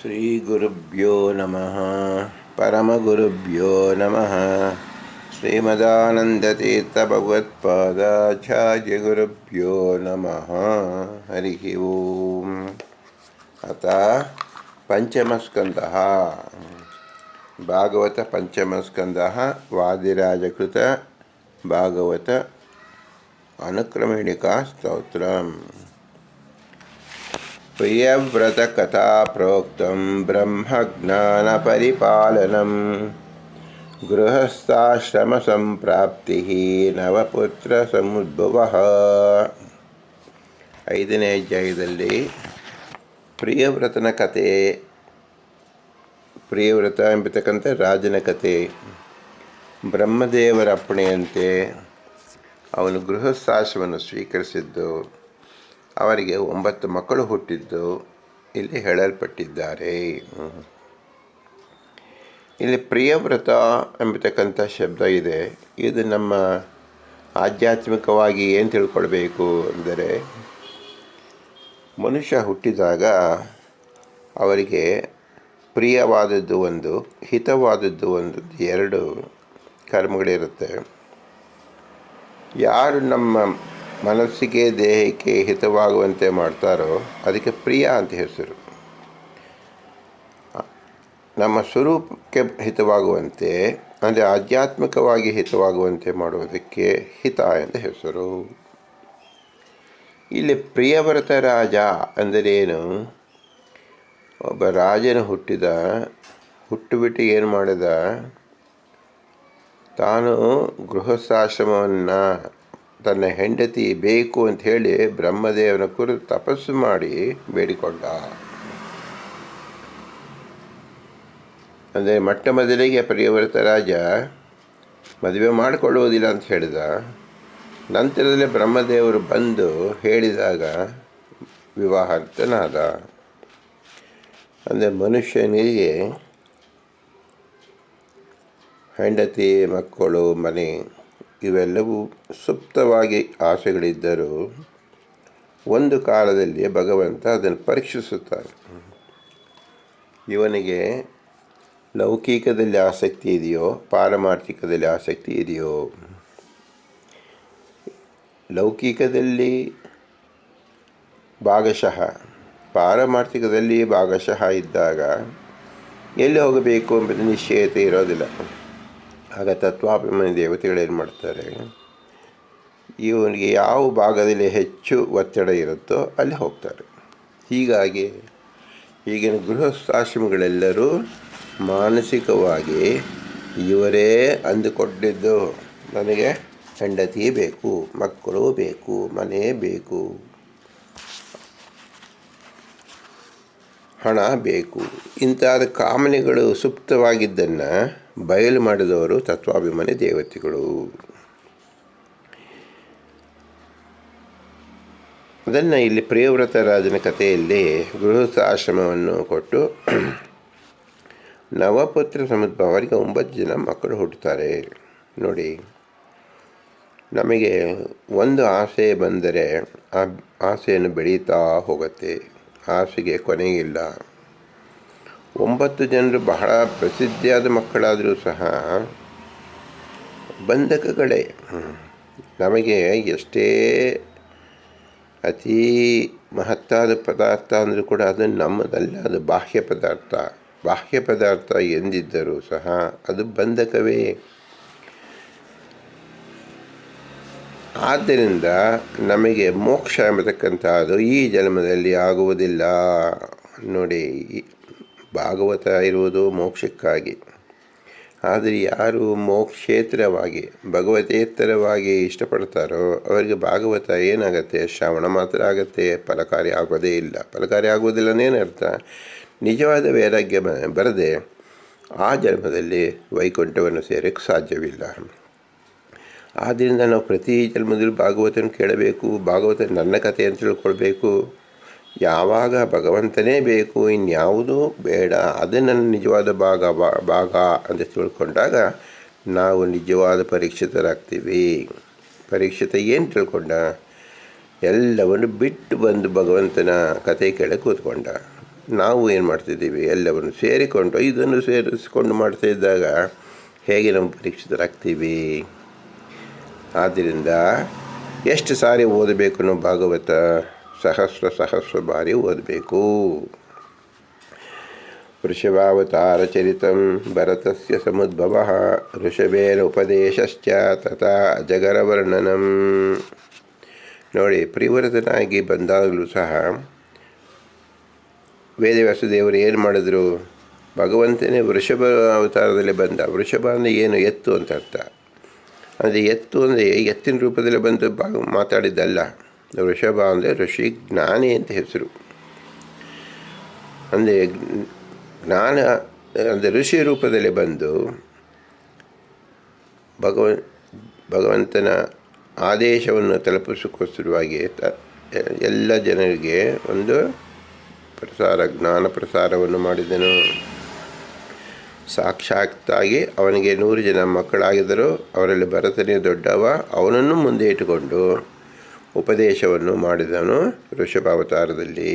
శ్రీగురుభ్యో నమ పరమగురుభ్యో నమ. శ్రీమదానందతీర్థభగవత్పాదాచార్యగురుభ్యో నమ. హరి ఓం. అత పంచమస్కంద. భాగవత పంచమస్కంద వాదిరాజకృత భాగవత అనుక్రమణికా స్తోత్రం. ಪ್ರಿಯವ್ರತಕಥಾ ಪ್ರೋಕ್ತಂ ಬ್ರಹ್ಮಜ್ಞಾನಪರಿಪಾಲನಂ ನವಪುತ್ರ ಸಮುದ್ಭವ ಐದನೇ ಅಧ್ಯಾಯದಲ್ಲಿ ಪ್ರಿಯವ್ರತನ ಕತೆ ಪ್ರಿಯವ್ರತ ಎಂಬತಕ್ಕಂಥ ರಾಜನ ಕತೆ ಬ್ರಹ್ಮದೇವರ ಅಪ್ಪಣೆಯಂತೆ ಅವನು ಗೃಹಸ್ಥಾಶ್ರಮವನ್ನು ಸ್ವೀಕರಿಸಿದ್ದು. ಅವರಿಗೆ ಒಂಬತ್ತು ಮಕ್ಕಳು ಹುಟ್ಟಿದ್ದು ಇಲ್ಲಿ ಹೇಳಲ್ಪಟ್ಟಿದ್ದಾರೆ. ಇಲ್ಲಿ ಪ್ರಿಯವ್ರತ ಎಂಬತಕ್ಕಂಥ ಶಬ್ದ ಇದೆ. ಇದು ನಮ್ಮ ಆಧ್ಯಾತ್ಮಿಕವಾಗಿ ಏನು ತಿಳ್ಕೊಳ್ಬೇಕು ಅಂದರೆ, ಮನುಷ್ಯ ಹುಟ್ಟಿದಾಗ ಅವರಿಗೆ ಪ್ರಿಯವಾದದ್ದು ಒಂದು, ಹಿತವಾದದ್ದು ಒಂದು, ಎರಡು ಕರ್ಮಗಳಿರುತ್ತೆ. ಯಾರು ನಮ್ಮ ಮನಸ್ಸಿಗೆ, ದೇಹಕ್ಕೆ ಹಿತವಾಗುವಂತೆ ಮಾಡ್ತಾರೋ ಅದಕ್ಕೆ ಪ್ರಿಯ ಅಂತ ಹೆಸರು. ನಮ್ಮ ಸ್ವರೂಪಕ್ಕೆ ಹಿತವಾಗುವಂತೆ, ಅಂದರೆ ಆಧ್ಯಾತ್ಮಿಕವಾಗಿ ಹಿತವಾಗುವಂತೆ ಮಾಡುವುದಕ್ಕೆ ಹಿತ ಎಂದು ಹೆಸರು. ಇಲ್ಲಿ ಪ್ರಿಯವ್ರತ ರಾಜ ಅಂದರೇನು ಒಬ್ಬ ರಾಜನು ಹುಟ್ಟಿದ, ಹುಟ್ಟುಬಿಟ್ಟು ಏನು ಮಾಡಿದ? ತಾನು ಗೃಹಸ್ಥಾಶ್ರಮವನ್ನು ತನ್ನ ಹೆಂಡತಿ ಬೇಕು ಅಂತ ಹೇಳಿ ಬ್ರಹ್ಮದೇವನ ಕುರಿತು ತಪಸ್ಸು ಮಾಡಿ ಬೇಡಿಕೊಂಡ. ಅಂದರೆ ಮೊಟ್ಟ ಮೊದಲಿಗೆ ಪರಿವರ್ತ ರಾಜ ಮದುವೆ ಮಾಡಿಕೊಳ್ಳುವುದಿಲ್ಲ ಅಂತ ಹೇಳಿದ. ನಂತರದಲ್ಲಿ ಬ್ರಹ್ಮದೇವರು ಬಂದು ಹೇಳಿದಾಗ ವಿವಾಹಾರ್ಥನಾದ. ಅಂದರೆ ಮನುಷ್ಯನಿಗೆ ಹೆಂಡತಿ, ಮಕ್ಕಳು, ಮನೆ ಇವೆಲ್ಲವೂ ಸುಪ್ತವಾಗಿ ಆಸೆಗಳಿದ್ದರೂ ಒಂದು ಕಾಲದಲ್ಲಿ ಭಗವಂತ ಅದನ್ನು ಪರೀಕ್ಷಿಸುತ್ತಾರೆ ಇವನಿಗೆ ಲೌಕಿಕದಲ್ಲಿ ಆಸಕ್ತಿ ಇದೆಯೋ, ಪಾರಮಾರ್ಥಿಕದಲ್ಲಿ ಆಸಕ್ತಿ ಇದೆಯೋ, ಲೌಕಿಕದಲ್ಲಿ ಭಾಗಶಃ, ಪಾರಮಾರ್ಥಿಕದಲ್ಲಿ ಭಾಗಶಃ ಇದ್ದಾಗ ಎಲ್ಲಿ ಹೋಗಬೇಕು ಎಂಬುದು ನಿಶ್ಚಯತೆ ಇರೋದಿಲ್ಲ. ಆಗ ತತ್ವಾಭಿಮಾನಿ ದೇವತೆಗಳು ಏನು ಮಾಡ್ತಾರೆ, ಇವನಿಗೆ ಯಾವ ಭಾಗದಲ್ಲಿ ಹೆಚ್ಚು ಒತ್ತಡ ಇರುತ್ತೋ ಅಲ್ಲಿ ಹೋಗ್ತಾರೆ. ಹೀಗಾಗಿ ಈಗಿನ ಗೃಹಸ್ಥಾಶ್ರಮಗಳೆಲ್ಲರೂ ಮಾನಸಿಕವಾಗಿ ಇವರೇ ಅಂದುಕೊಂಡಿದ್ದು, ನನಗೆ ಹೆಂಡತಿ ಬೇಕು, ಮಕ್ಕಳು ಬೇಕು, ಮನೆ ಬೇಕು. ಹಣ ಬೇಕು. ಇಂತಹ ಕಾಮನೆಗಳು ಸುಪ್ತವಾಗಿದ್ದನ್ನು ಬಯಲು ಮಾಡಿದವರು ತತ್ವಾಭಿಮಾನಿ ದೇವತೆಗಳು. ಅದನ್ನು ಇಲ್ಲಿ ಪ್ರಿಯವ್ರತ ರಾಜನ ಕಥೆಯಲ್ಲಿ ಗೃಹಸ್ಥ ಆಶ್ರಮವನ್ನು ಕೊಟ್ಟು ನವಪುತ್ರ ಸಮುದ್ರ ಅವರಿಗೆ ಒಂಬತ್ತು ಜನ ಮಕ್ಕಳು ಹುಟ್ಟುತ್ತಾರೆ. ನೋಡಿ, ನಮಗೆ ಒಂದು ಆಸೆ ಬಂದರೆ ಆ ಆಸೆಯನ್ನು ಬೆಳೀತಾ ಹೋಗುತ್ತೆ. ಆಸೆಗೆ ಕೊನೆಯಿಲ್ಲ. ಒಂಬತ್ತು ಜನರು ಬಹಳ ಪ್ರಸಿದ್ಧಿಯಾದ ಮಕ್ಕಳಾದರೂ ಸಹ ಬಂಧಕಗಳೇ. ನಮಗೆ ಎಷ್ಟೇ ಅತೀ ಮಹತ್ತಾದ ಪದಾರ್ಥ ಅಂದರೂ ಕೂಡ ಅದು ನಮ್ಮದಲ್ಲ, ಅದು ಬಾಹ್ಯ ಪದಾರ್ಥ. ಬಾಹ್ಯ ಪದಾರ್ಥ ಎಂದಿದ್ದರೂ ಸಹ ಅದು ಬಂಧಕವೇ. ಆದ್ದರಿಂದ ನಮಗೆ ಮೋಕ್ಷ ಎಂಬತಕ್ಕಂಥದ್ದು ಈ ಜನ್ಮದಲ್ಲಿ ಆಗುವುದಿಲ್ಲ. ನೋಡಿ ಭಾಗವತ ಇರುವುದು ಮೋಕ್ಷಕ್ಕಾಗಿ. ಆದರೆ ಯಾರು ಮೋಕ್ಷೇತರವಾಗಿ, ಭಗವತೇತರವಾಗಿ ಇಷ್ಟಪಡ್ತಾರೋ ಅವರಿಗೆ ಭಾಗವತ ಏನಾಗುತ್ತೆ? ಶ್ರವಣ ಮಾತ್ರ ಆಗುತ್ತೆ, ಫಲಕಾರಿ ಆಗೋದೇ ಇಲ್ಲ. ಫಲಕಾರಿ ಆಗೋದಿಲ್ಲ ಅರ್ಥ? ನಿಜವಾದ ವೈರಾಗ್ಯ ಬರದೆ ಆ ಜನ್ಮದಲ್ಲಿ ವೈಕುಂಠವನ್ನು ಸೇರಕ್ಕೆ ಸಾಧ್ಯವಿಲ್ಲ. ಆದ್ದರಿಂದ ನಾವು ಪ್ರತಿ ಜನ್ಮದಲ್ಲಿ ಭಾಗವತನ ಕೇಳಬೇಕು ಭಾಗವತ ನನ್ನ ಕಥೆ ಅಂತ ತಿಳ್ಕೊಳ್ಬೇಕು. ಯಾವಾಗ ಭಗವಂತನೇ ಬೇಕು, ಇನ್ಯಾವುದೂ ಬೇಡ, ಅದೇ ನನ್ನ ನಿಜವಾದ ಭಾಗ ಭಾಗ ಅಂತ ತಿಳ್ಕೊಂಡಾಗ ನಾವು ನಿಜವಾದ ಪರೀಕ್ಷಿತರಾಗ್ತೀವಿ. ಪರೀಕ್ಷಿತ ಏನು ತಿಳ್ಕೊಂಡ? ಎಲ್ಲವನ್ನು ಬಿಟ್ಟು ಬಂದು ಭಗವಂತನ ಕತೆ ಕೇಳಕ್ಕೆ ಕೂತ್ಕೊಂಡ. ನಾವು ಏನು ಮಾಡ್ತಿದ್ದೀವಿ? ಎಲ್ಲವನ್ನು ಸೇರಿಕೊಂಡು ಇದನ್ನು ಸೇರಿಸಿಕೊಂಡು ಮಾಡ್ತಾ ಇದ್ದಾಗ ಹೇಗೆ ನಾವು ಪರೀಕ್ಷಿತರಾಗ್ತೀವಿ? ಆದ್ದರಿಂದ ಎಷ್ಟು ಸಾರಿ ಓದಬೇಕು ನೋ ಭಾಗವತ ಸಹಸ್ರ ಸಹಸ್ರ ಬಾರಿ ಓದಬೇಕು. ವೃಷಭಾವತಾರಚರಿತಂ ಭರತಸ್ಯ ಸಮುದ್ಭವ ಋಷಭೇನ ಉಪದೇಶಶ್ಚ ತಥಾ ಅಜಗರವರ್ಣನಂ. ನೋಡಿ, ಪರಿವರ್ತನಾಗಿ ಬಂದಾಗಲೂ ಸಹ ವೇದವ್ಯಾಸ ದೇವರು ಏನು ಮಾಡಿದ್ರು? ಭಗವಂತನೇ ವೃಷಭ ಅವತಾರದಲ್ಲಿ ಬಂದ. ವೃಷಭ ಅಂದರೆ ಏನು? ಎತ್ತು ಅಂತ ಅರ್ಥ. ಅಂದರೆ ಎತ್ತು ಅಂದರೆ ಎತ್ತಿನ ರೂಪದಲ್ಲಿ ಬಂದು ಬಾ ಮಾತಾಡಿದ್ದಲ್ಲ. ವೃಷಭ ಅಂದರೆ ಋಷಿ ಜ್ಞಾನಿ ಅಂತ ಹೆಸರು. ಅಂದರೆ ಜ್ಞಾನ ಅಂದರೆ ಋಷಿ ರೂಪದಲ್ಲಿ ಬಂದು ಭಗವ ಭಗವಂತನ ಆದೇಶವನ್ನು ತಲುಪಿಸೋಕ್ಕೋಸ್ಕರವಾಗಿ ಎಲ್ಲ ಜನರಿಗೆ ಒಂದು ಪ್ರಸಾರ ಜ್ಞಾನ ಪ್ರಸಾರವನ್ನು ಮಾಡಿದನು. ಸಾಕ್ಷಾತ್ತಾಗಿ ಅವನಿಗೆ ನೂರು ಜನ ಮಕ್ಕಳಾಗಿದ್ದರು ಅವರಲ್ಲಿ ಭರತನೇ ದೊಡ್ಡವ, ಅವನನ್ನು ಮುಂದೆ ಇಟ್ಟುಕೊಂಡು ಉಪದೇಶವನ್ನು ಮಾಡಿದನು ಋಷಭಾವತಾರದಲ್ಲಿ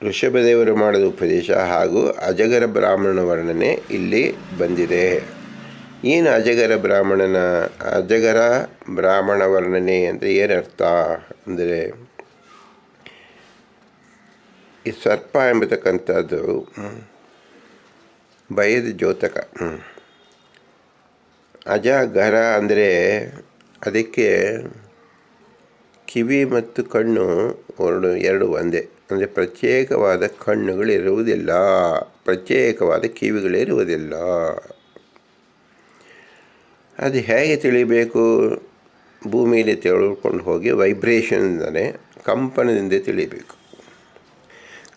ಋಷಭದೇವರು ಮಾಡಿದ ಉಪದೇಶ ಹಾಗೂ ಅಜಗರ ಬ್ರಾಹ್ಮಣ ವರ್ಣನೆ ಇಲ್ಲಿ ಬಂದಿದೆ. ಏನು ಅಜಗರ ಬ್ರಾಹ್ಮಣನ, ಅಜಗರ ಬ್ರಾಹ್ಮಣ ವರ್ಣನೆ ಅಂದರೆ ಏನರ್ಥ? ಅಂದರೆ ಈ ಸರ್ಪ ಎಂಬತಕ್ಕಂಥದ್ದು ಭಯದ ದ್ಯೋತಕ ಅಜಾಗರ ಅಂದರೆ ಅದಕ್ಕೆ ಕಿವಿ ಮತ್ತು ಕಣ್ಣು ಎರಡು ಎರಡು ಒಂದೇ. ಅಂದರೆ ಪ್ರತ್ಯೇಕವಾದ ಕಣ್ಣುಗಳಿರುವುದಿಲ್ಲ ಪ್ರತ್ಯೇಕವಾದ ಕಿವಿಗಳಿರುವುದಿಲ್ಲ ಅದು ಹೇಗೆ ತಿಳಿಬೇಕು? ಭೂಮಿಯಲ್ಲಿ ತಿಳ್ಕೊಂಡು ಹೋಗಿ ವೈಬ್ರೇಷನ್ ಅಂದರೆ ಕಂಪನದಿಂದ ತಿಳಿಬೇಕು.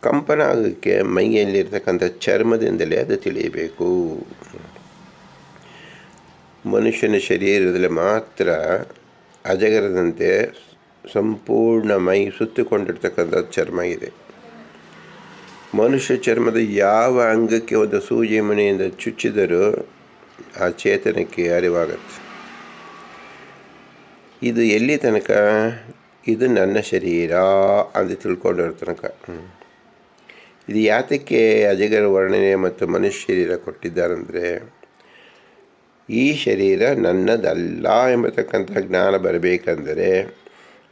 ಕಂಪನ ಆಗೋಕ್ಕೆ ಮೈಯಲ್ಲಿರ್ತಕ್ಕಂಥ ಚರ್ಮದಿಂದಲೇ ಅದು ತಿಳಿಯಬೇಕು. ಮನುಷ್ಯನ ಶರೀರದಲ್ಲಿ ಮಾತ್ರ ಅಜಗರದಂತೆ ಸಂಪೂರ್ಣ ಮೈ ಸುತ್ತಿಕೊಂಡಿರ್ತಕ್ಕಂಥ ಚರ್ಮ ಇದೆ. ಮನುಷ್ಯ ಚರ್ಮದ ಯಾವ ಅಂಗಕ್ಕೆ ಒಂದು ಸೂಜಿ ಮನೆಯಿಂದ ಚುಚ್ಚಿದರೂ ಆ ಚೇತನಕ್ಕೆ ಅರಿವಾಗತ್ತೆ. ಇದು ಎಲ್ಲಿ ತನಕ? ಇದು ನನ್ನ ಶರೀರ ಅಂತ ತಿಳ್ಕೊಂಡಿರೋ ತನಕ. ಇದು ಯಾತಕ್ಕೆ ಅಜಗರ ವರ್ಣನೆ ಮತ್ತು ಮನುಷ್ಯ ಶರೀರ ಕೊಟ್ಟಿದ್ದಾರೆಂದರೆ, ಈ ಶರೀರ ನನ್ನದಲ್ಲ ಎಂಬತಕ್ಕಂಥ ಜ್ಞಾನ ಬರಬೇಕೆಂದರೆ,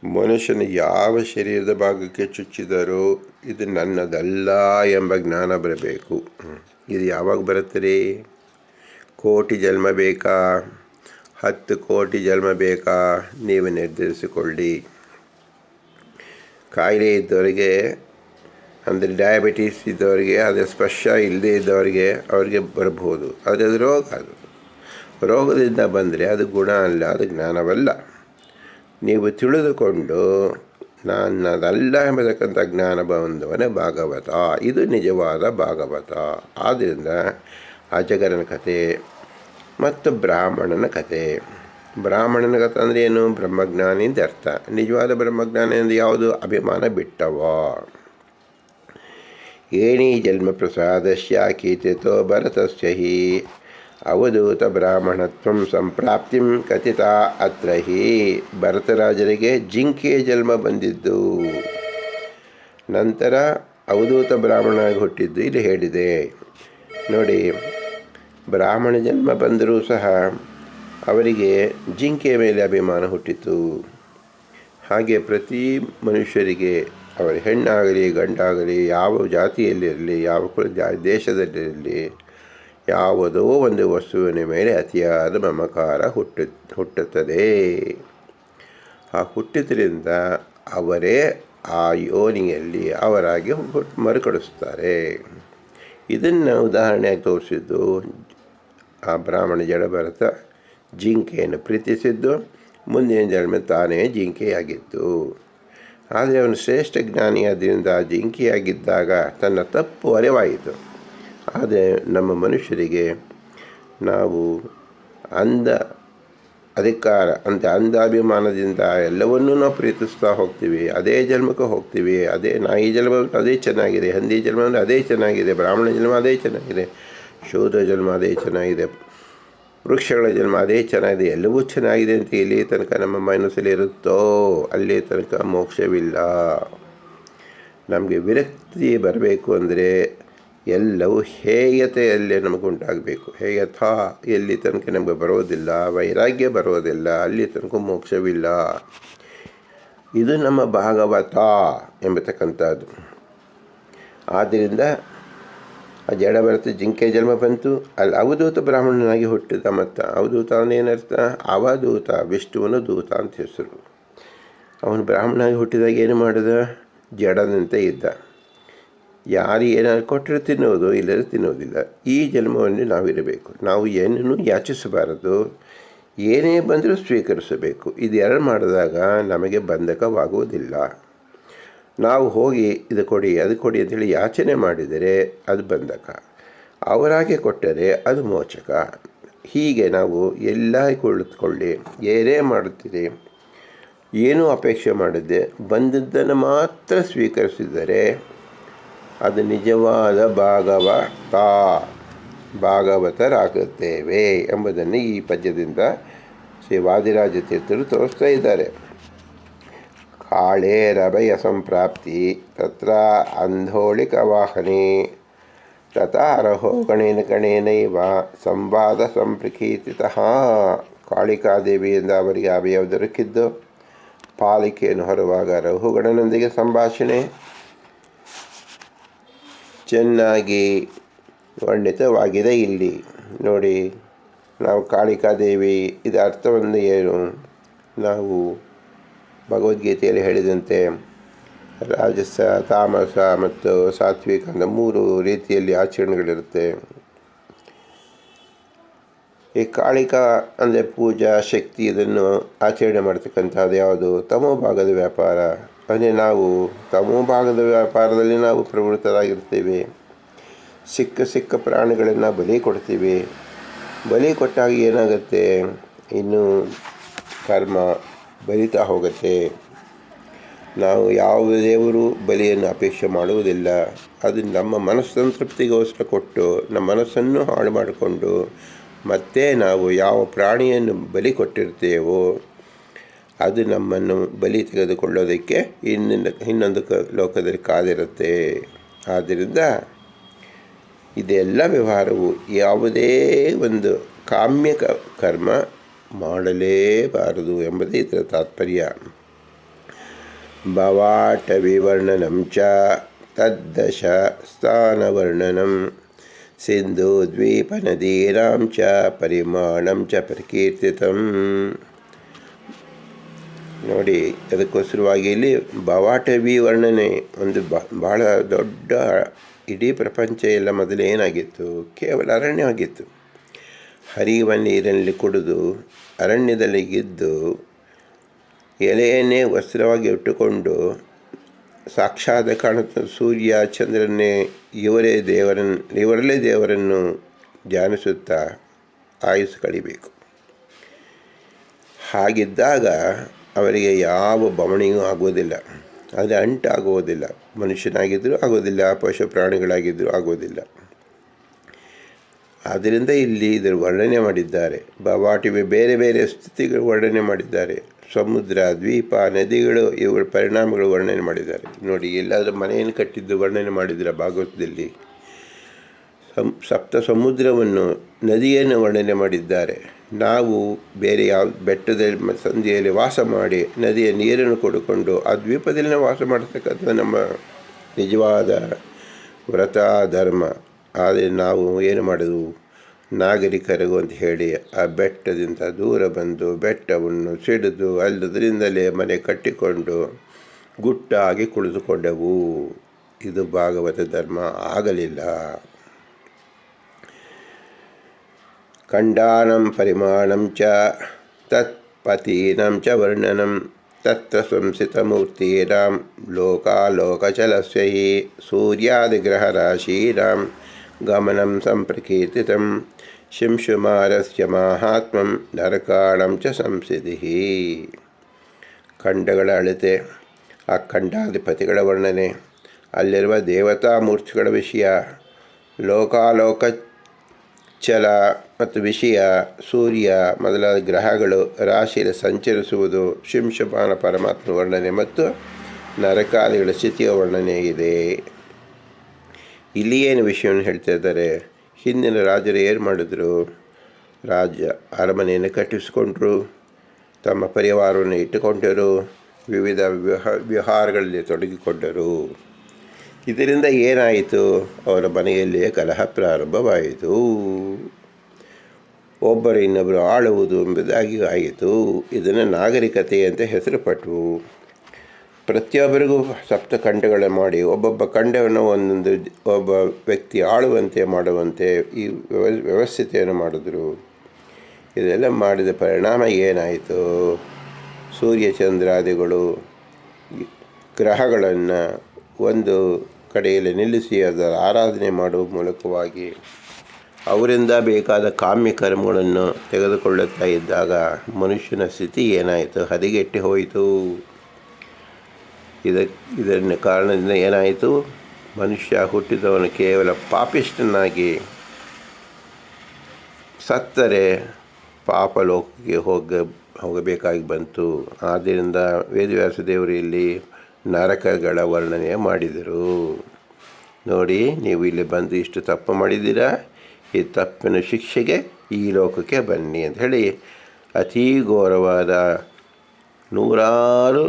ಮನುಷ್ಯನ ಯಾವ ಶರೀರದ ಭಾಗಕ್ಕೆ ಚುಚ್ಚಿದರೂ ಇದು ನನ್ನದಲ್ಲ ಎಂಬ ಜ್ಞಾನ ಬರಬೇಕು. ಇದು ಯಾವಾಗ ಬರುತ್ತೆ ಕೋಟಿ ಜನ್ಮ ಬೇಕಾ? ಹತ್ತು ಕೋಟಿ ಜನ್ಮ ಬೇಕಾ? ನೀವು ನಿರ್ಧರಿಸಿಕೊಳ್ಳಿ. ಕಾಯಿಲೆ ಇದ್ದವರಿಗೆ ಅಂದರೆ ಡಯಾಬಿಟೀಸ್ ಇದ್ದವರಿಗೆ ಅದರ ಸ್ಪರ್ಶ ಇಲ್ಲದೇ ಇದ್ದವರಿಗೆ ಅವರಿಗೆ ಬರಬಹುದು. ಆದರೆ ಅದು ರೋಗ ಅದು. ರೋಗದಿಂದ ಬಂದರೆ ಅದು ಗುಣ ಅಲ್ಲ, ಅದು ಜ್ಞಾನವಲ್ಲ. ನೀವು ತಿಳಿದುಕೊಂಡು ನನ್ನದಲ್ಲ ಎಂಬತಕ್ಕಂಥ ಜ್ಞಾನ ಬಂದವನೇ ಭಾಗವತ. ಇದು ನಿಜವಾದ ಭಾಗವತ. ಆದ್ದರಿಂದ ಅಜಗರನ ಕಥೆ ಮತ್ತು ಬ್ರಾಹ್ಮಣನ ಕಥೆ. ಬ್ರಾಹ್ಮಣನ ಕಥೆ ಅಂದರೆ ಏನು? ಬ್ರಹ್ಮಜ್ಞಾನಿ ಅಂತ ಅರ್ಥ. ನಿಜವಾದ ಬ್ರಹ್ಮಜ್ಞಾನಿ ಅಂದರೆ ಯಾವುದು? ಅಭಿಮಾನ ಬಿಟ್ಟವ. ಏಣಿ ಜನ್ಮ ಪ್ರಸಾದ ಕೀರ್ತಿತೋ ಭರತಸ್ಯ ಹಿ. ಅವಧೂತ ಬ್ರಾಹ್ಮಣತ್ವ ಸಂಪ್ರಾಪ್ತಿಂ ಕಥಿತ ಅತ್ರ ಹಿ. ಭರತರಾಜರಿಗೆ ಜಿಂಕೆ ಜನ್ಮ ಬಂದಿದ್ದು. ನಂತರ ಅವಧೂತ ಬ್ರಾಹ್ಮಣ ಹುಟ್ಟಿದ್ದು ಇಲ್ಲಿ ಹೇಳಿದೆ. ನೋಡಿ, ಬ್ರಾಹ್ಮಣ ಜನ್ಮ ಬಂದರೂ ಸಹ ಅವರಿಗೆ ಜಿಂಕೆಯ ಮೇಲೆ ಅಭಿಮಾನ ಹುಟ್ಟಿತು. ಹಾಗೆ ಪ್ರತಿ ಮನುಷ್ಯರಿಗೆ ಅವರ ಹೆಣ್ಣಾಗಲಿ, ಗಂಡಾಗಲಿ, ಯಾವ ಜಾತಿಯಲ್ಲಿರಲಿ, ಯಾವ ದೇಶದಲ್ಲಿರಲಿ, ಯಾವುದೋ ಒಂದು ವಸ್ತುವಿನ ಮೇಲೆ ಅತಿಯಾದ ಮಮಕಾರ ಹುಟ್ಟು, ಹುಟ್ಟುತ್ತದೆ. ಆ ಹುಟ್ಟಿದ್ರಿಂದ ಅವರೇ ಆ ಯೋನಿಯಲ್ಲಿ ಅವರಾಗಿ ಮರುಕಳಿಸ್ತಾರೆ. ಇದನ್ನು ಉದಾಹರಣೆಯಾಗಿ ತೋರಿಸಿದ್ದು, ಆ ಬ್ರಾಹ್ಮಣ ಜಡಭರತ ಜಿಂಕೆಯನ್ನು ಪ್ರೀತಿಸಿದ್ದು, ಮುಂದಿನ ಜನ್ಮ ತಾನೇ ಜಿಂಕೆಯಾಗಿತ್ತು ಆದರೆ ಅವನು ಶ್ರೇಷ್ಠ ಜ್ಞಾನಿಯಾದ್ದರಿಂದ ಜಿಂಕಿಯಾಗಿದ್ದಾಗ ತನ್ನ ತಪ್ಪು ಅರಿವಾಯಿತು. ಆದರೆ ನಮ್ಮ ಮನುಷ್ಯರಿಗೆ ನಾವು ಅಂದ ಅಧಿಕಾರ, ಅಂತ ಅಂಧಾಭಿಮಾನದಿಂದ ಎಲ್ಲವನ್ನೂ ನಾವು ಪ್ರೀತಿಸ್ತಾ ಹೋಗ್ತೀವಿ. ಅದೇ ಜನ್ಮಕ್ಕೆ ಹೋಗ್ತೀವಿ. ಅದೇ ನಾಯಿ ಜನ್ಮ ಅದೇ ಚೆನ್ನಾಗಿದೆ. ಹಂದಿ ಜನ್ಮ ಅಂದರೆ ಅದೇ ಚೆನ್ನಾಗಿದೆ. ಬ್ರಾಹ್ಮಣ ಜನ್ಮ ಅದೇ ಚೆನ್ನಾಗಿದೆ. ಶೂದ್ರ ಜನ್ಮ ಅದೇ ಚೆನ್ನಾಗಿದೆ. ವೃಕ್ಷಗಳ ಜನ್ಮ ಅದೇ ಚೆನ್ನಾಗಿದೆ, ಎಲ್ಲವೂ ಚೆನ್ನಾಗಿದೆ ಅಂತ ಇಲ್ಲಿ ತನಕ ನಮ್ಮ ಮನಸ್ಸಲ್ಲಿ ಇರುತ್ತೋ ಅಲ್ಲಿ ತನಕ ಮೋಕ್ಷವಿಲ್ಲ. ನಮಗೆ ವಿರಕ್ತಿ ಬರಬೇಕು ಅಂದರೆ ಎಲ್ಲವೂ ಹೇಯತೆಯಲ್ಲೇ ನಮಗುಂಟಾಗಬೇಕು ಹೇಯಥಾ ಎಲ್ಲಿ ತನಕ ನಮಗೆ ಬರೋದಿಲ್ಲ, ವೈರಾಗ್ಯ ಬರೋದಿಲ್ಲ, ಅಲ್ಲಿ ತನಕ ಮೋಕ್ಷವಿಲ್ಲ. ಇದು ನಮ್ಮ ಭಾಗವತ ಎಂಬತಕ್ಕಂಥದ್ದು. ಆದ್ದರಿಂದ ಆ ಜಡ ಜಿಂಕೆ ಜನ್ಮ ಬಂತು. ಅಲ್ಲಿ ಅವಧೂತ ಬ್ರಾಹ್ಮಣನಾಗಿ ಹುಟ್ಟಿದ ಮತ್ತು ಅವಧೂತ ಅವನೇನರ್ಥ ಅವಧೂತ, ವಿಷ್ಣುವನು ದೂತ ಅಂತ ಹೆಸರು. ಅವನು ಬ್ರಾಹ್ಮಣನಾಗಿ ಹುಟ್ಟಿದಾಗ ಏನು ಮಾಡಿದ? ಜಡದಂತೆ ಇದ್ದ. ಯಾರು ಏನಾದ್ರು ಕೊಟ್ಟರೆ ತಿನ್ನೋದು, ಇಲ್ಲದ್ರೆ ತಿನ್ನೋದಿಲ್ಲ. ಈ ಜನ್ಮವನ್ನು ನಾವಿರಬೇಕು. ನಾವು ಏನನ್ನು ಯಾಚಿಸಬಾರದು? ಏನೇ ಬಂದರೂ ಸ್ವೀಕರಿಸಬೇಕು. ಇದೆರಡು ಮಾಡಿದಾಗ ನಮಗೆ ಬಂಧಕವಾಗುವುದಿಲ್ಲ. ನಾವು ಹೋಗಿ ಇದು ಕೊಡಿ, ಅದು ಕೊಡಿ ಅಂತೇಳಿ ಯಾಚನೆ ಮಾಡಿದರೆ ಅದು ಬಂಧಕ. ಅವರಾಗೆ ಕೊಟ್ಟರೆ ಅದು ಮೋಚಕ. ಹೀಗೆ ನಾವು ಎಲ್ಲ ಕುಳಿತುಕೊಳ್ಳಿ ಏನೇ ಮಾಡುತ್ತೀರಿ. ಏನೂ ಅಪೇಕ್ಷೆ ಮಾಡದೆ ಬಂದದ್ದನ್ನು ಮಾತ್ರ ಸ್ವೀಕರಿಸಿದರೆ ಅದು ನಿಜವಾದ ಭಾಗವತ, ಭಾಗವತರಾಗುತ್ತೇವೆ ಎಂಬುದನ್ನು ಈ ಪದ್ಯದಿಂದ ಶ್ರೀ ವಾದಿರಾಜ ತೀರ್ಥರು ತೋರಿಸ್ತಾ ಇದ್ದಾರೆ. ಕಾಳೇರಭಯ ಸಂಪ್ರಾಪ್ತಿ ತತ್ರ ಅಂಧೋಳಿಕ ವಾಹನೆ ತಥಾರಹೋ ಗಣೇನ ಗಣೇನೈವ ಸಂವಾದ ಸಂಪ್ರಕೀರ್ತಿತಃ ಕಾಳಿಕಾದೇವಿಯಿಂದ ಅವರಿಗೆ ಅಭಯ ದೊರಕಿದ್ದು. ಪಾಲಿಕೆಯನ್ನು ಹೊರುವಾಗ ರಹುಗಣನೊಂದಿಗೆ ಸಂಭಾಷಣೆ. ಚೆನ್ನಾಗಿ ವರ್ಣಿತವಾಗಿದೆ ಇಲ್ಲಿ. ನೋಡಿ, ನಾವು ಕಾಳಿಕಾದೇವಿ, ಇದರ ಅರ್ಥವನ್ನು ಏನು? ನಾವು ಭಗವದ್ಗೀತೆಯಲ್ಲಿ ಹೇಳಿದಂತೆ ರಾಜಸ, ತಾಮಸ ಮತ್ತು ಸಾತ್ವಿಕ ಅಂತ ಮೂರು ರೀತಿಯಲ್ಲಿ ಆಚರಣೆಗಳಿರುತ್ತೆ. ಈ ಕಾಳಿಕಾ ಅಂದರೆ ಪೂಜಾ, ಶಕ್ತಿ ಇದನ್ನು ಆಚರಣೆ ಮಾಡ್ತಕ್ಕಂಥದ್ದು ಯಾವುದು? ತಮೋ ಭಾಗದ ವ್ಯಾಪಾರ. ಅಂದರೆ ನಾವು ತಮೋ ಭಾಗದ ವ್ಯಾಪಾರದಲ್ಲಿ ನಾವು ಪ್ರವೃತ್ತರಾಗಿರ್ತೀವಿ. ಸಿಕ್ಕ ಸಿಕ್ಕ ಪ್ರಾಣಿಗಳನ್ನು ಬಲಿ ಕೊಡ್ತೀವಿ. ಬಲಿ ಕೊಟ್ಟಾಗ ಏನಾಗುತ್ತೆ? ಇನ್ನು ಕರ್ಮ. ಬಲಿತಾ ಹೋಗುತ್ತೆ. ನಾವು ಯಾವ ದೇವರು ಬಲಿಯನ್ನು ಅಪೇಕ್ಷೆ ಮಾಡುವುದಿಲ್ಲ. ಅದು ನಮ್ಮ ಮನಸ್ಸಂತೃಪ್ತಿಗೋಸ್ಕರ ಕೊಟ್ಟು ನಮ್ಮ ಮನಸ್ಸನ್ನು ಹಾಳು ಮಾಡಿಕೊಂಡು ಮತ್ತೆ ನಾವು ಯಾವ ಪ್ರಾಣಿಯನ್ನು ಬಲಿ ಕೊಟ್ಟಿರ್ತೇವೋ, ಅದು ನಮ್ಮನ್ನು ಬಲಿ ತೆಗೆದುಕೊಳ್ಳೋದಕ್ಕೆ ಇನ್ನೊಂದು ಇನ್ನೊಂದು ಲೋಕದಲ್ಲಿ ಕಾದಿರುತ್ತೆ. ಆದ್ದರಿಂದ ಇದೆಲ್ಲ ವ್ಯವಹಾರವು ಯಾವುದೇ ಒಂದು ಕಾಮ್ಯ ಕರ್ಮ ಮಾಡಲೇಬಾರದು ಎಂಬುದೇ ಇದರ ತಾತ್ಪರ್ಯ. ಬವಾಟ ವಿವರ್ಣನಂ ಚ ತದ್ದಶ ಸ್ಥಾನವರ್ಣನಂ ಸಿಂಧು ದ್ವೀಪ ನದೀನಾಂ ಚ ಪರಿಮಾಣಂ ಚ ಪ್ರಕೀರ್ತಿತಂ. ನೋಡಿ ಅದಕ್ಕೋಸ್ಕರವಾಗಿ ಇಲ್ಲಿ ಭವಾಟವಿ ವರ್ಣನೆ ಒಂದು ಬಹಳ ದೊಡ್ಡ ಇಡೀ ಪ್ರಪಂಚ ಎಲ್ಲ ಮೊದಲು ಏನಾಗಿತ್ತು? ಕೇವಲ ಅರಣ್ಯವಾಗಿತ್ತು ಹರಿಯುವ ನೀರಿನಲ್ಲಿ ಕುಡಿದು ಅರಣ್ಯದಲ್ಲಿ ಗಿದ್ದು ಎಲೆಯನ್ನೇ ವಸ್ತ್ರವಾಗಿ ಇಟ್ಟುಕೊಂಡು ಸಾಕ್ಷಾತ್ ಕಾಣುತ್ತ ಸೂರ್ಯ, ಚಂದ್ರನೇ ಇವರೇ ದೇವರನ್ನು ಇವರಲ್ಲೇ ದೇವರನ್ನು ಧ್ಯಾನಿಸುತ್ತಾ ಆಯುಸ್ಸು ಕಳಿಬೇಕು. ಹಾಗಿದ್ದಾಗ ಅವರಿಗೆ ಯಾವ ಬವಣೆಯೂ ಆಗುವುದಿಲ್ಲ. ಅದು ಅಂಟಾಗುವುದಿಲ್ಲ ಮನುಷ್ಯನಾಗಿದ್ದರೂ ಆಗೋದಿಲ್ಲ ಪಶು ಪ್ರಾಣಿಗಳಾಗಿದ್ದರೂ ಆಗೋದಿಲ್ಲ ಆದ್ದರಿಂದ ಇಲ್ಲಿ ಇದರ ವರ್ಣನೆ ಮಾಡಿದ್ದಾರೆ. ಬಾಟಿವೆ ಬೇರೆ ಬೇರೆ ಸ್ಥಿತಿಗಳು ವರ್ಣನೆ ಮಾಡಿದ್ದಾರೆ. ಸಮುದ್ರ, ದ್ವೀಪ, ನದಿಗಳು, ಇವುಗಳ ಪರಿಣಾಮಗಳು ವರ್ಣನೆ ಮಾಡಿದ್ದಾರೆ. ನೋಡಿ, ಎಲ್ಲಾದರೂ ಮನೆಯನ್ನು ಕಟ್ಟಿದ್ದು ವರ್ಣನೆ ಮಾಡಿದರೆ ಭಾಗವತದಲ್ಲಿ. ಸಮ್ ಸಪ್ತ ಸಮುದ್ರವನ್ನು ನದಿಯನ್ನು ವರ್ಣನೆ ಮಾಡಿದ್ದಾರೆ. ನಾವು ಬೇರೆ ಯಾವ, ಬೆಟ್ಟದಲ್ಲಿ ಸಂಧಿಯಲ್ಲಿ ವಾಸ ಮಾಡಿ ನದಿಯ ನೀರನ್ನು ಕೊಡುಕೊಂಡು ಆ ದ್ವೀಪದಲ್ಲಿನ ವಾಸ ಮಾಡತಕ್ಕಂಥ ನಮ್ಮ ನಿಜವಾದ ವ್ರತ, ಧರ್ಮ. ಆದರೆ ನಾವು ಏನು ಮಾಡಿದೆವು? ನಾಗರಿಕರಿಗೂ ಅಂತ ಹೇಳಿ ಆ ಬೆಟ್ಟದಿಂದ ದೂರ ಬಂದು ಬೆಟ್ಟವನ್ನು ಸಿಡಿದು ಅಲ್ಲದರಿಂದಲೇ ಮನೆ ಕಟ್ಟಿಕೊಂಡು ಗುಟ್ಟಾಗಿ ಕುಳಿತುಕೊಂಡೆವು. ಇದು ಭಾಗವತ ಧರ್ಮ ಆಗಲಿಲ್ಲ. ಖಂಡಾನಂ ಪರಿಮಾಣಂ ಚ ತತ್ಪತೀನಂ ಚ ವರ್ಣನಂ ತತ್ರ ಸಂಸ್ಥಿತಮೂರ್ತೀನಾಂ ಲೋಕಾಲೋಕಚಲಸ್ಯ ಸೂರ್ಯಾದಿಗ್ರಹರಾಶೀನಾಂ ಗಮನಂ ಸಂಪ್ರಕೀರ್ತಿತಂ ಶಿಂಶುಮಾರಸ್ಯ ಮಾಹಾತ್ಮಂ ನರಕಾಣಂ ಚ ಸಂಸ್ಥಿತಿ ಖಂಡಗಳ ಅಳತೆ ಆ ಖಂಡಾಧಿಪತಿಗಳ ವರ್ಣನೆ, ಅಲ್ಲಿರುವ ದೇವತಾ ಮೂರ್ತಿಗಳ ವಿಷಯ ಲೋಕಾಲೋಕ ಚಲ ಮತ್ತು ವಿಷಯ, ಸೂರ್ಯ ಮೊದಲಾದ ಗ್ರಹಗಳು, ರಾಶಿಯಲ್ಲಿ ಸಂಚರಿಸುವುದು ಶಿಂಶುಮಾನ ಪರಮಾತ್ಮ ವರ್ಣನೆ ಮತ್ತು ನರಕಾದಿಗಳ ಸ್ಥಿತಿಯ ವರ್ಣನೆ ಇದೆ. ಇಲ್ಲಿ ಏನು ವಿಷಯವನ್ನು ಹೇಳ್ತಾ ಇದ್ದಾರೆ? ಹಿಂದಿನ ರಾಜರು ಏನು ಮಾಡಿದ್ರು? ರಾಜ್ಯ ಅರಮನೆಯನ್ನು ಕಟ್ಟಿಸಿಕೊಂಡ್ರು, ತಮ್ಮ ಪರಿವಾರವನ್ನು ಇಟ್ಟುಕೊಂಡರು, ವಿವಿಧ ವ್ಯಹ ವಿಹಾರಗಳಲ್ಲಿ ತೊಡಗಿಕೊಂಡರು. ಇದರಿಂದ ಏನಾಯಿತು? ಅವರ ಮನೆಯಲ್ಲಿಯೇ ಕಲಹ ಪ್ರಾರಂಭವಾಯಿತು. ಒಬ್ಬರು ಇನ್ನೊಬ್ಬರು ಆಳುವುದು ಎಂಬುದಾಗಿ ಆಯಿತು. ಇದನ್ನು ನಾಗರಿಕತೆ ಅಂತ ಹೆಸರುಪಟ್ಟವು ಪ್ರತಿಯೊಬ್ಬರಿಗೂ ಸಪ್ತ ಖಂಡಗಳೇ ಮಾಡಿ, ಒಬ್ಬೊಬ್ಬ ಖಂಡವನ್ನು ಒಂದೊಂದು ಒಬ್ಬ ವ್ಯಕ್ತಿ ಆಳುವಂತೆ ಮಾಡುವಂತೆ ಈ ವ್ಯವ ವ್ಯವಸ್ಥಿತೆಯನ್ನು ಮಾಡಿದ್ರು. ಇದೆಲ್ಲ ಮಾಡಿದ ಪರಿಣಾಮ ಏನಾಯಿತು? ಸೂರ್ಯ ಚಂದ್ರಾದಿಗಳು ಗ್ರಹಗಳನ್ನು ಒಂದು ಕಡೆಯಲ್ಲಿ ನಿಲ್ಲಿಸಿ, ಅದರ ಆರಾಧನೆ ಮಾಡುವ ಮೂಲಕವಾಗಿ ಅವರಿಂದ ಬೇಕಾದ ಕಾಮ್ಯ ಕರ್ಮಗಳನ್ನು ತೆಗೆದುಕೊಳ್ಳುತ್ತಾ ಇದ್ದಾಗ ಮನುಷ್ಯನ ಸ್ಥಿತಿ ಏನಾಯಿತು? ಹದಿಗೆಟ್ಟಿ ಹೋಯಿತು. ಇದ ಇದರ ಕಾರಣದಿಂದ ಏನಾಯಿತು? ಮನುಷ್ಯ ಹುಟ್ಟಿದವನು ಕೇವಲ ಪಾಪಿಷ್ಟನಾಗಿ ಸತ್ತರೆ ಪಾಪ ಲೋಕಕ್ಕೆ ಹೋಗ, ಹೋಗಬೇಕಾಗಿ ಬಂತು. ಆದ್ದರಿಂದ ವೇದವ್ಯಾಸ ದೇವರು ಇಲ್ಲಿ ನರಕಗಳ ವರ್ಣನೆ ಮಾಡಿದರು. ನೋಡಿ, ನೀವು ಇಲ್ಲಿ ಬಂದು ಇಷ್ಟು ತಪ್ಪು ಮಾಡಿದ್ದೀರಾ? ಈ ತಪ್ಪಿನ ಶಿಕ್ಷೆಗೆ ಈ ಲೋಕಕ್ಕೆ ಬನ್ನಿ ಅಂತ ಹೇಳಿ ಅತೀ ಘೋರವಾದ ನೂರಾರು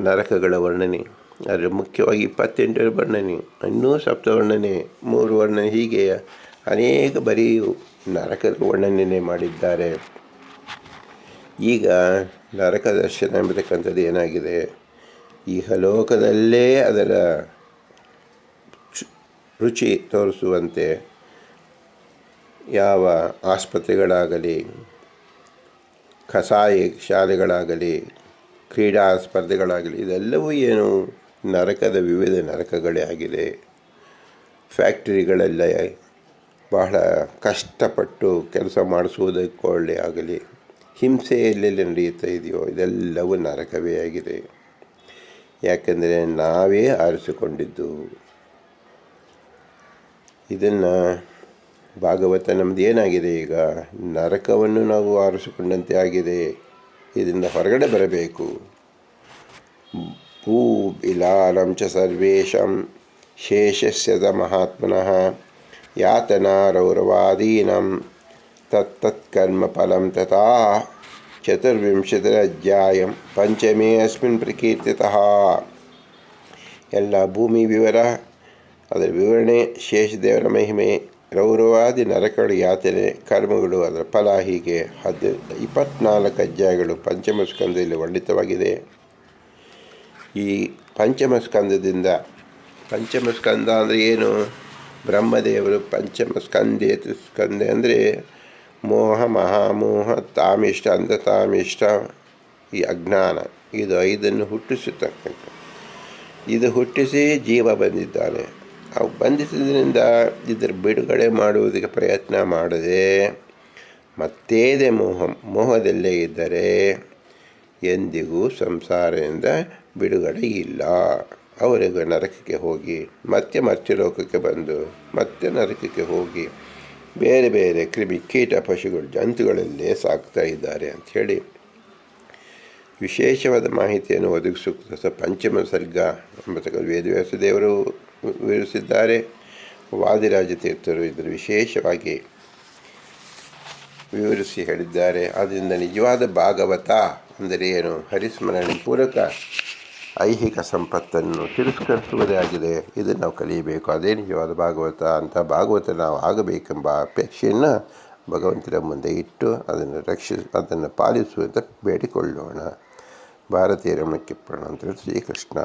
ನರಕಗಳ ವರ್ಣನೆ ಆದರೆ ಮುಖ್ಯವಾಗಿ ಇಪ್ಪತ್ತೆಂಟರ ವರ್ಣನೆ ಇನ್ನೂ ಸಪ್ತವರ್ಣನೆ ಮೂರು ವರ್ಣನೆ ಹೀಗೆ ಅನೇಕ ಬರೀ ನರಕದ ವರ್ಣನೆ ಮಾಡಿದ್ದಾರೆ. ಈಗ ನರಕ ದರ್ಶನ ಎಂಬತಕ್ಕಂಥದ್ದು ಏನಾಗಿದೆ? ಇಹಲೋಕದಲ್ಲೇ ಅದರ ರುಚಿ ತೋರಿಸುವಂತೆ ಯಾವ ಆಸ್ಪತ್ರೆಗಳಾಗಲಿ, ಕಸಾಯಿ ಶಾಲೆಗಳಾಗಲಿ ಕ್ರೀಡಾ ಸ್ಪರ್ಧೆಗಳಾಗಲಿ ಇದೆಲ್ಲವೂ ಏನು ನರಕದ ವಿವಿಧ ನರಕಗಳೇ ಆಗಿದೆ. ಫ್ಯಾಕ್ಟರಿಗಳೆಲ್ಲ ಬಹಳ ಕಷ್ಟಪಟ್ಟು ಕೆಲಸ ಮಾಡಿಸುವುದಕ್ಕೊಳ್ಳೆ ಆಗಲಿ, ಹಿಂಸೆ ಎಲ್ಲೆಲ್ಲಿ ನಡೆಯುತ್ತಾ ಇದೆಯೋ ಇದೆಲ್ಲವೂ ನರಕವೇ ಆಗಿದೆ. ಯಾಕೆಂದರೆ ನಾವೇ ಆರಿಸಿಕೊಂಡಿದ್ದು. ಇದನ್ನು ಭಾಗವತ ನಮ್ಮದು ಏನಾಗಿದೆ ಈಗ? ನರಕವನ್ನು ನಾವು ಆರಿಸಿಕೊಂಡಂತೆ ಆಗಿದೆ. ಇದರಿಂದ ಹೊರಗಡೆ ಬರಬೇಕು. ಭೂ ಬಿಲಾಲಂ ಚ ಸರ್ವೇಷಂ ಶೇಷಸ್ಯದ ಮಹಾತ್ಮನಃ ಯಾತನಾರೌರವಾದೀನಂ ತತ್ತತ್ಕರ್ಮ ಫಲಂ ತಥಾ ಚತುರ್ವಿಂಶತಿರಧ್ಯಾಯಂ ಪಂಚಮೇ ಅಸ್ಮಿನ್ ಪ್ರಕೀರ್ತಿತಃ. ಎಲ್ಲ ಭೂಮಿ ವಿವರ, ಅದರ ವಿವರಣೆ, ಶೇಷದೇವರ ಮಹಿಮೆ ರೌರವಾದಿ ನರಕಳ ಯಾತನೆ, ಕರ್ಮಗಳು ಅದರ ಫಲ ಹೀಗೆ. ಹದ್, ಇಪ್ಪತ್ನಾಲ್ಕು ಅಧ್ಯಾಯಗಳು ಪಂಚಮ ಸ್ಕಂದದಲ್ಲಿ ವರ್ಣಿತವಾಗಿದೆ. ಈ ಪಂಚಮ ಸ್ಕಂದದಿಂದ ಪಂಚಮ ಸ್ಕಂದ ಅಂದರೆ ಏನು? ಬ್ರಹ್ಮದೇವರು ಪಂಚಮ ಸ್ಕಂದೆ ಸ್ಕಂದೆ ಅಂದರೆ ಮೋಹ, ಮಹಾಮೋಹ, ತಾಮಿಷ್ಟ ಅಂಧ ತಾಮಿಷ್ಟ ಈ ಅಜ್ಞಾನ. ಇದು ಐದನ್ನು ಹುಟ್ಟಿಸತಕ್ಕಂಥ ಇದು ಹುಟ್ಟಿಸಿ ಜೀವ ಬಂದಿದ್ದಾನೆ. ಅವು ಬಂಧಿಸಿದ್ರಿಂದ ಇದರ ಬಿಡುಗಡೆ ಮಾಡುವುದಕ್ಕೆ ಪ್ರಯತ್ನ ಮಾಡದೆ ಮತ್ತೇದೆ ಮೋಹ, ಮೋಹದಲ್ಲೇ ಇದ್ದರೆ ಎಂದಿಗೂ ಸಂಸಾರದಿಂದ ಬಿಡುಗಡೆ ಇಲ್ಲ. ಅವರಿಗೂ ನರಕಕ್ಕೆ ಹೋಗಿ, ಮತ್ತೆ ಮರ್ತ್ಯಲೋಕಕ್ಕೆ ಬಂದು, ಮತ್ತೆ ನರಕಕ್ಕೆ ಹೋಗಿ, ಬೇರೆ ಬೇರೆ ಕ್ರಿಮಿ ಕೀಟ ಪಶುಗಳು, ಜಂತುಗಳಲ್ಲೇ ಸಾಕ್ತಾ ಇದ್ದಾರೆ ಅಂಥೇಳಿ ವಿಶೇಷವಾದ ಮಾಹಿತಿಯನ್ನು ಒದಗಿಸುತ್ತ ಪಂಚಮ ಸರ್ಗ ಎಂಬತಕ್ಕ ವೇದವ್ಯಾಸ ದೇವರು ವಿವರಿಸಿದ್ದಾರೆ. ವಾದಿರಾಜ ತೀರ್ಥರು ಇದರ ವಿಶೇಷವಾಗಿ ವಿವರಿಸಿ ಹೇಳಿದ್ದಾರೆ. ಆದ್ದರಿಂದ ನಿಜವಾದ ಭಾಗವತ ಅಂದರೆ ಏನು? ಹರಿಸ್ಮರಣೆ ಪೂರಕ ಐಹಿಕ ಸಂಪತ್ತನ್ನು ತಿರಸ್ಕರಿಸುವುದೇ ಆಗಿದೆ. ಇದನ್ನು ನಾವು ಕಲಿಯಬೇಕು. ಅದೇ ನಿಜವಾದ ಭಾಗವತ ಅಂತ ಭಾಗವತ ನಾವು ಆಗಬೇಕೆಂಬ ಅಪೇಕ್ಷೆಯನ್ನು ಭಗವಂತನ ಮುಂದೆ ಇಟ್ಟು ಅದನ್ನು ರಕ್ಷಿ ಅದನ್ನು ಪಾಲಿಸುವಂತ ಬೇಡಿಕೊಳ್ಳೋಣ. ಭಾರತೀಯ ರಮಣಕ್ಕೆ ಪ್ರಣಾಂತರ ಶ್ರೀಕೃಷ್ಣ